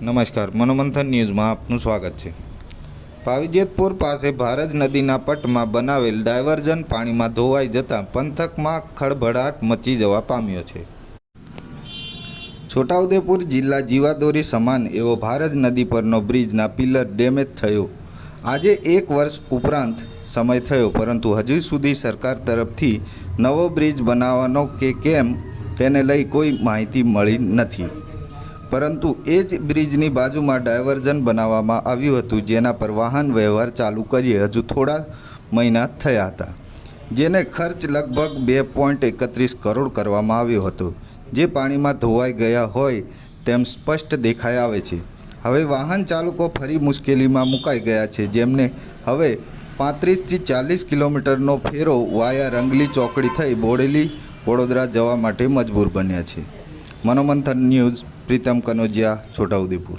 નમસ્કાર, મનોમંથન ન્યૂઝમાં આપનું સ્વાગત છે. પાવીજેતપુર પાસે ભારજ નદીના પટમાં બનાવેલ ડાયવર્ઝન પાણીમાં ધોવાઈ જતાં પંથકમાં ખળભળાટ મચી જવા પામ્યો છે. છોટાઉદેપુર જિલ્લા જીવાદોરી સમાન એવો ભારજ નદી પરનો બ્રિજના પિલર ડેમેજ થયો. આજે એક વર્ષ ઉપરાંત સમય થયો, પરંતુ હજુ સુધી સરકાર તરફથી નવો બ્રિજ બનાવવાનો કે કેમ, તેને લઈ કોઈ માહિતી મળી નથી. પરંતુ એ જ બ્રિજની બાજુમાં ડાયવર્ઝન બનાવવામાં આવ્યું હતું, જેના પર વાહન વ્યવહાર ચાલુ કરીએ હજુ થોડા મહિના થયા હતા, જેને ખર્ચ લગભગ બે પોઈન્ટ એકત્રીસ કરોડ કરવામાં આવ્યો હતો. જે પાણીમાં ધોવાઈ ગયા હોય તેમ સ્પષ્ટ દેખાઈ આવે છે. હવે વાહન ચાલકો ફરી મુશ્કેલીમાં મુકાઈ ગયા છે, જેમને હવે પાંત્રીસથી ચાલીસ કિલોમીટરનો ફેરો વાયા રંગલી ચોકડી થઈ બોડેલી વડોદરા જવા માટે મજબૂર બન્યા છે. મનોમંથન ન્યૂઝ પ્રીતમ કનોજિયા છોટાઉદેપુર.